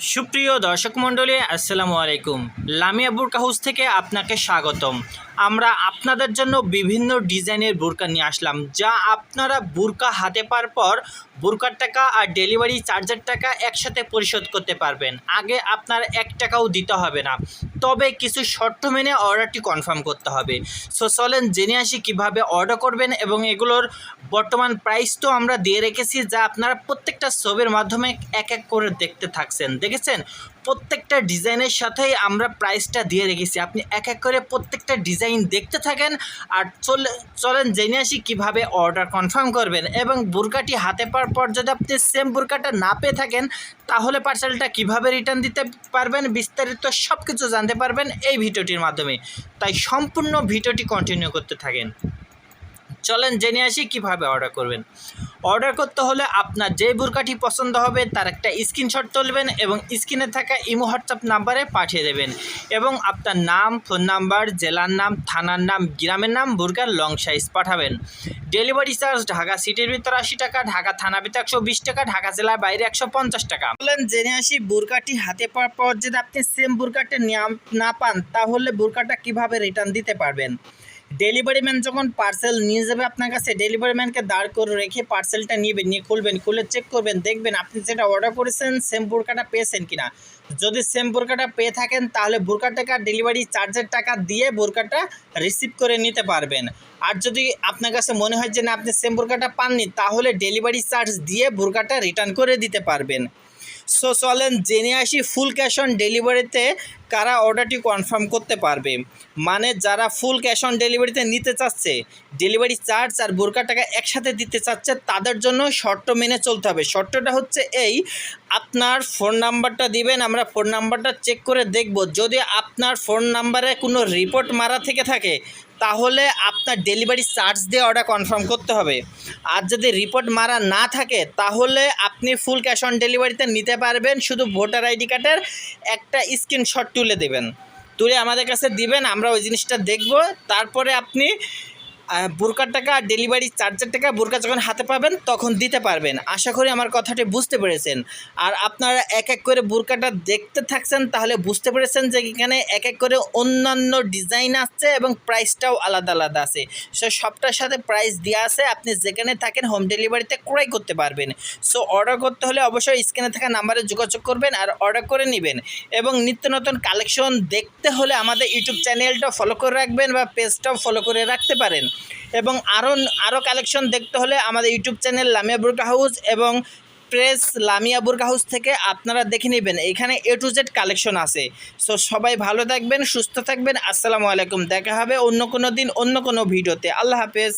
সুপ্রিয় দর্শক মণ্ডলী আসসালামু আলাইকুম। লামিয়া বুরকা হাউস থেকে আপনাকে স্বাগতম। আমরা আপনাদের জন্য বিভিন্ন ডিজাইনের বোরকা নিয়ে আসলাম, যা আপনারা বুরকা হাতে পাওয়ার পর বুরকার টাকা আর ডেলিভারি চার্জের টাকা একসাথে পরিশোধ করতে পারবেন। আগে আপনার এক টাকাও দিতে হবে না। তবে কিছু শর্ত মেনে অর্ডারটি কনফার্ম করতে হবে। সো চলেন জেনে আসি কীভাবে অর্ডার করবেন এবং এগুলোর বর্তমান প্রাইস তো আমরা দিয়ে রেখেছি, যা আপনারা প্রত্যেকটা ছবির মাধ্যমে এক এক করে দেখতে থাকছেন। দেখেছেন? প্রত্যেকটা ডিজাইনের সাথেই আমরা প্রাইসটা দিয়ে রেখেছি। আপনি এক এক করে প্রত্যেকটা ডিজাইন দেখতে থাকেন আর চলে, চলেন জেনে আসি কীভাবে অর্ডার কনফার্ম করবেন। এবং বুরকাটি হাতে পাওয়ার পর যদি আপনি সেম বুরকাটা না পেয়ে থাকেন, তাহলে পার্সেলটা কীভাবে রিটার্ন দিতে পারবেন বিস্তারিত সব কিছু জানতে পারবেন এই ভিডিওটির মাধ্যমে। তাই সম্পূর্ণ ভিডিওটি কন্টিনিউ করতে থাকেন। চলেন জেনে আসি কীভাবে অর্ডার করবেন। অর্ডার করতে হলে আপনার যে বুরকাটি পছন্দ হবে, তার একটা স্ক্রিনশট তুলবেন এবং স্ক্রিনে থাকা ইমো হোয়াটসঅ্যাপ নাম্বারে পাঠিয়ে দেবেন। এবং আপনার নাম, ফোন নাম্বার, জেলার নাম, থানার নাম, গ্রামের নাম, বুরকার লং সাইজ পাঠাবেন। ডেলিভারি চার্জ ঢাকা সিটির ভিতর আশি টাকা, ঢাকা থানা ভিতর একশো বিশ টাকা, ঢাকা জেলার বাইরে একশো পঞ্চাশ টাকা। বলেন জেনে আসি বুরকাটি হাতে পাওয়ার পর যদি আপনি সেম বুরকাটা না পান, তাহলে বুরকাটা কীভাবে রিটার্ন দিতে পারবেন? ডেলিভারি ম্যান যখন পার্সেল নিয়ে যাবে আপনার কাছে ডেলিভারি ম্যানকে দাঁড় করে রেখে পার্সেলটা নেবেন নিয়ে খুলবেন, খুলে চেক করবেন, দেখবেন আপনি যেটা অর্ডার করেছেন সেম বোরকাটা পেয়েছেন কিনা। যদি সেম বোরকাটা পেয়ে থাকেন, তাহলে বোরকার টাকা ডেলিভারি চার্জের টাকা দিয়ে বোরকাটা রিসিভ করে নিতে পারবেন। আর যদি আপনার কাছে মনে হয় যে না, আপনি সেম বোরকাটা পাননি, তাহলে ডেলিভারি চার্জ দিয়ে বোরকাটা রিটার্ন করে দিতে পারবেন। সো চলেন জেনে আসি ফুল ক্যাশ অন ডেলিভারিতে কারা অর্ডারটি কনফার্ম করতে পারবে। মানে যারা ফুল ক্যাশ অন ডেলিভারিতে নিতে চাচ্ছে ডেলিভারি চার্জ আর বোরকা টাকা একসাথে দিতে চাচ্ছে, তাদের জন্য শর্ত মেনে চলতে হবে। শর্তটা হচ্ছে এই, আপনার ফোন নাম্বারটা দিবেন, আমরা ফোন নাম্বারটা চেক করে দেখব। যদি আপনার ফোন নাম্বারে কোনো রিপোর্ট মারা থেকে থাকে, তাহলে আপনার ডেলিভারি চার্জ দিয়ে অর্ডার কনফার্ম করতে হবে। আর যদি রিপোর্ট মারা না থাকে, তাহলে আপনি ফুল ক্যাশ অন ডেলিভারিতে নিতে পারবেন। শুধু ভোটার আইডি কার্ডের একটা স্ক্রিনশট তুলে দেবেন। তুলে আমাদের কাছে দিবেন, আমরা ওই জিনিসটা দেখব। তারপরে আপনি বোরকার টাকা আর ডেলিভারি চার্জের টাকা বোরকা যখন হাতে পাবেন, তখন দিতে পারবেন। আশা করি আমার কথাটি বুঝতে পেরেছেন। আর আপনারা এক এক করে বোরকাটা দেখতে থাকছেন, তাহলে বুঝতে পেরেছেন যে এখানে এক এক করে অন্যান্য ডিজাইন আসছে এবং প্রাইসটাও আলাদা আলাদা আছে। সো সবটার সাথে প্রাইস দেওয়া আছে, আপনি যেখানে থাকেন হোম ডেলিভারিতে ক্রয় করতে পারবেন। সো অর্ডার করতে হলে অবশ্যই স্ক্রিনে থাকা নাম্বারে যোগাযোগ করবেন আর অর্ডার করে নেবেন। এবং নিত্য নতুন কালেকশন দেখতে হলে আমাদের ইউটিউব চ্যানেলটা ফলো করে রাখবেন বা পেজটাও ফলো করে রাখতে পারেন। এবং আরও আরও কালেকশন দেখতে হলে আমাদের YouTube channel Lamia burqa house এবং প্রেস লামিয়া বুরকা হাউস থেকে আপনারা দেখে নেবেন। এখানে এ টু জেড কালেকশন আছে। সো সবাই ভালো থাকবেন, সুস্থ থাকবেন। আসসালামু আলাইকুম। দেখা হবে অন্য কোনো দিন, অন্য কোনো ভিডিওতে। আল্লাহ হাফেজ।